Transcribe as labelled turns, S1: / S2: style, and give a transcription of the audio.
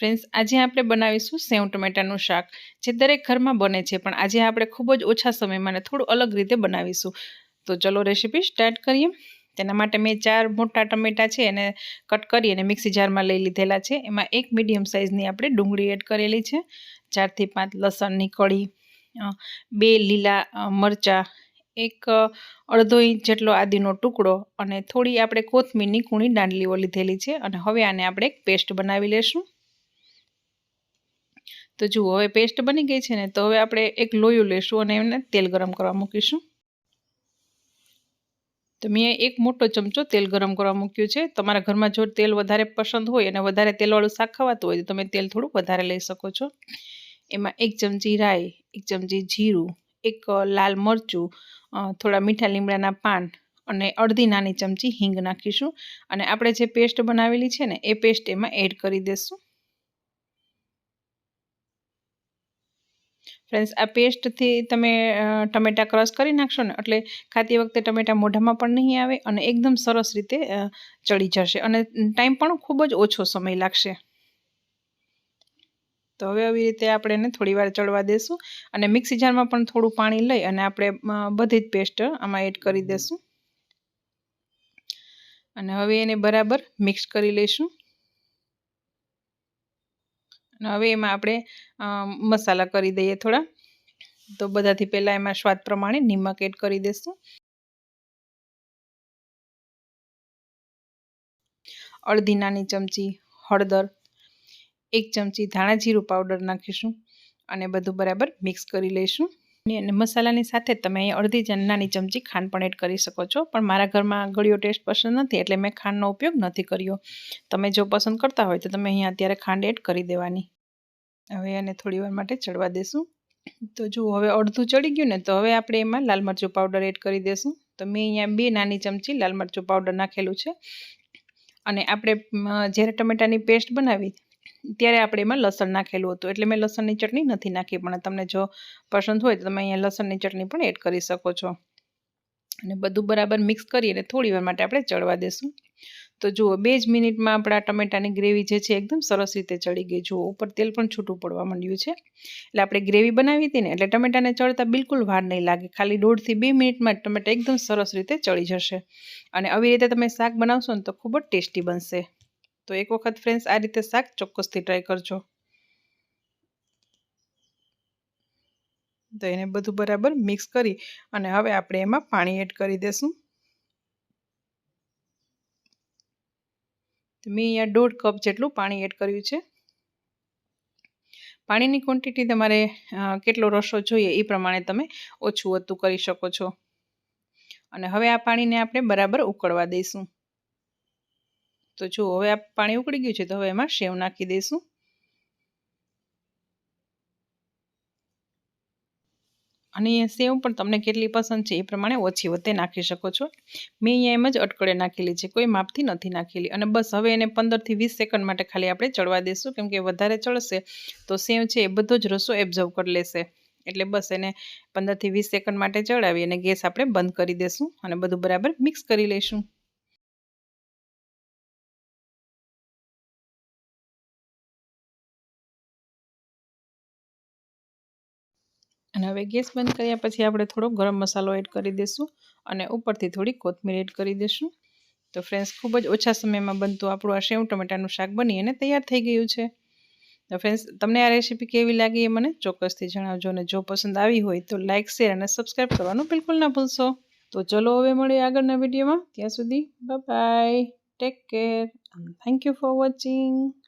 S1: Friends આજે આપણે બનાવીશું સેવ ટમેટાનું શાક, જે દરેક ઘરમાં બને છે, પણ આજે આપણે ખૂબ જ ઓછા સમયમાં અને થોડું અલગ રીતે બનાવીશું. તો ચલો રેસીપી સ્ટાર્ટ કરીએ. તેના માટે મેં ચાર મોટા ટમેટા છે, એને કટ કરી અને મિક્સી જારમાં લઈ લીધેલા છે. એમાં એક મીડિયમ સાઇઝની આપણે ડુંગળી એડ કરેલી છે, ચારથી પાંચ લસણની કળી બે લીલા મરચાં, એક અડધો ઇંચ જેટલો આદીનો ટુકડો અને થોડી આપણે કોથમીરની કૂણી દાંડલીઓ લીધેલી છે અને હવે આને આપણે એક પેસ્ટ બનાવી લેશું. તો જુઓ, હવે પેસ્ટ બની ગઈ છે ને, તો હવે આપણે એક લોયું લેશું અને એને તેલ ગરમ કરવા મૂકીશું. તો મેં એક મોટો ચમચો તેલ ગરમ કરવા મૂક્યું છે. તમારા ઘરમાં જો તેલ વધારે પસંદ હોય અને વધારે તેલવાળું શાક ખાવાતું હોય, તો તમે તેલ થોડું વધારે લઈ શકો છો. એમાં એક ચમચી રાઈ, એક ચમચી જીરું, એક લાલ મરચું થોડા મીઠા લીમડાના પાન અને અડધી નાની ચમચી હિંગ નાખીશું. અને આપણે જે પેસ્ટ બનાવેલી છે ને, એ પેસ્ટ એમાં એડ કરી દઈશું ફ્રેન્ડ્સ આ પેસ્ટથી તમે ટમેટા ક્રશ કરી નાખશો ને, એટલે ખાતી વખતે ટમેટા મોઢામાં પણ નહીં આવે અને એકદમ સરસ રીતે ચડી જશે અને ટાઈમ પણ ખૂબ જ ઓછો સમય લાગશે. તો હવે આવી રીતે આપણે એને થોડી વાર ચડવા દેશું અને મિક્સી જારમાં પણ થોડું પાણી લઈ અને આપણે બધી જ પેસ્ટ આમાં એડ કરી દઈશું અને હવે એને બરાબર મિક્સ કરી લઈશું. હવે એમાં આપણે મસાલા કરી દઈએ થોડા. તો બધાથી પહેલાં એમાં સ્વાદ પ્રમાણે નિમક એડ કરી દઈશું અડધી નાની ચમચી હળદર, એક ચમચી ધાણા જીરું પાવડર નાખીશું અને બધું બરાબર મિક્સ કરી લઈશું. અને મસાલાની સાથે તમે અહીં અડધી નાની ચમચી ખાંડ પણ એડ કરી શકો છો. પણ મારા ઘરમાં ગળ્યો ટેસ્ટ પસંદ નથી એટલે મેં ખાંડનો ઉપયોગ નથી કર્યો. તમે જો પસંદ કરતા હોય તો તમે અહીંયા અત્યારે ખાંડ એડ કરી દેવાની. હવે એને થોડી વાર માટે ચડવા દેશું. તો જો હવે અડધું ચડી ગયું ને તો હવે આપણે એમાં લાલ મરચું પાવડર એડ કરી દઈશું તો મેં અહીંયા બે નાની ચમચી લાલ મરચું પાવડર નાખેલું છે. અને આપણે જ્યારે ટમેટાની પેસ્ટ બનાવી ત્યારે આપણે એમાં લસણ નાખેલું હતું. એટલે મેં લસણની ચટણી નથી નાખી, પણ તમને જો પસંદ હોય તો તમે અહીંયા લસણની ચટણી પણ એડ કરી શકો છો. અને બધું બરાબર મિક્સ કરી અને થોડી વાર માટે આપણે ચડવા દઈશું તો જુઓ, બે જ મિનિટમાં આપણા ટમેટાની ગ્રેવી જે છે એકદમ સરસ રીતે ચડી ગઈ. જુઓ, ઉપર તેલ પણ છૂટું પડવા માંડ્યું છે. એટલે આપણે ગ્રેવી બનાવી હતી ને, એટલે ટમેટાને ચડતા બિલકુલ વાર નહીં લાગે. ખાલી દોઢથી બે મિનિટમાં ટમેટા એકદમ સરસ રીતે ચડી જશે. અને આવી રીતે તમે શાક બનાવશો ને તો ખૂબ જ ટેસ્ટી બનશે. તો એક વખત ફ્રેન્ડ્સ આ રીતે શાક ચોક્કસથી ટ્રાય કરજો. તો એને બધું બરાબર મિક્સ કરી અને હવે આપણે એમાં પાણી એડ કરી દઈશું મેં અહીંયા દોઢ કપ જેટલું પાણી એડ કર્યું છે. પાણીની ક્વોન્ટિટી તમારે કેટલો રસો જોઈએ એ પ્રમાણે તમે ઓછું વધતું કરી શકો છો. અને હવે આ પાણીને આપણે બરાબર ઉકળવા દઈશું. તો જો હવે આ પાણી ઉકળી ગયું છે, તો હવે એમાં સેવ નાખી દઈશું. અને સેવ પણ તમને કેટલી પસંદ છે એ પ્રમાણે ઓછી વધે નાખી શકો છો. મેં અહીંયા એમ જ અટકળે નાખેલી છે, કોઈ માપથી નથી નાખેલી. અને બસ હવે એને પંદરથી વીસ સેકન્ડ માટે ખાલી આપણે ચડવા દઈશું કેમકે વધારે ચડશે તો સેવ છે એ બધો જ રસો એબ્ઝર્વ કરી લેશે. એટલે બસ એને પંદરથી વીસ સેકન્ડ માટે ચડાવી અને ગેસ આપણે બંધ કરી દઈશું અને બધું બરાબર મિક્સ કરી લઈશું. અને હવે ગેસ બંધ કર્યા પછી આપણે થોડો ગરમ મસાલો એડ કરી દઈશું અને ઉપરથી થોડી કોથમીર એડ કરી દઈશું તો ફ્રેન્ડ્સ ખૂબ જ ઓછા સમયમાં બનતું આપણું આ સેવ ટમેટાનું શાક બની અને તૈયાર થઈ ગયું છે. તો ફ્રેન્ડ્સ તમને આ રેસીપી કેવી લાગી એ મને ચોક્કસથી જણાવજો અને જો પસંદ આવી હોય તો લાઇક શેર અને સબસ્ક્રાઈબ કરવાનું બિલકુલ ના ભૂલશો. તો ચલો હવે મળીએ આગળના વિડીયોમાં ત્યાં સુધી bye take care thank you for watching